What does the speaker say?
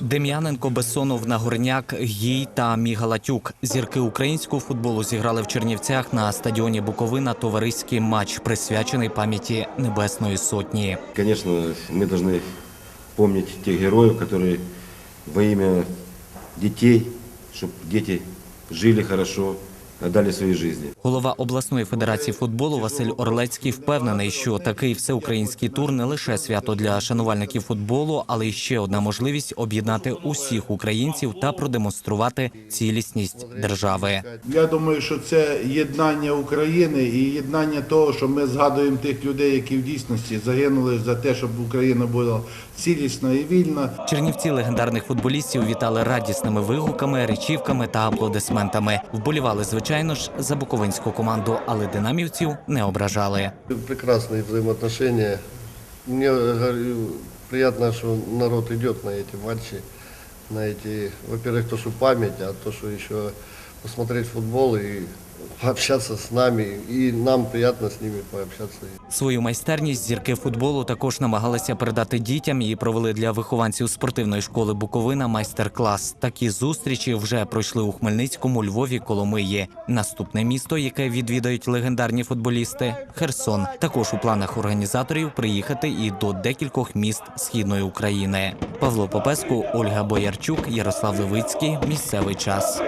Дем'яненко, Бессонов, Нагорняк, Гій та Мігалатюк. Зірки українського футболу зіграли в Чернівцях на стадіоні Буковина товариський матч, присвячений пам'яті Небесної Сотні. Конечно, мы должны помнить тех героев, которые во имя детей, чтобы дети жили хорошо, отдали свои жизни. Голова обласної федерації футболу Василь Орлецький впевнений, що такий всеукраїнський тур не лише свято для шанувальників футболу, але й ще одна можливість об'єднати усіх українців та продемонструвати цілісність держави. Я думаю, що це єднання України і єднання того, що ми згадуємо тих людей, які в дійсності загинули за те, щоб Україна була цілісна і вільна. Чернівці легендарних футболістів вітали радісними вигуками, речівками та аплодисментами. Вболівали, звичайно ж, за буковинську команду, але динамівців не ображали. Прекрасные взаимоотношения. Мне говорю, приятно, что народ идет на эти матчи, на эти, во-первых, то, что память, а то, что еще посмотреть футбол и пообщаться с нами. И нам приятно с ними пообщаться. Свою майстерність зірки футболу також намагалися передати дітям і провели для вихованців спортивної школи Буковина майстер-клас. Такі зустрічі вже пройшли у Хмельницькому, Львові, Коломиї. Наступне місто, яке відвідають легендарні футболісти Херсон. Також у планах організаторів приїхати і до декількох міст східної України. Павло Попеску, Ольга Боярчук, Ярослав Левицький. Місцевий час.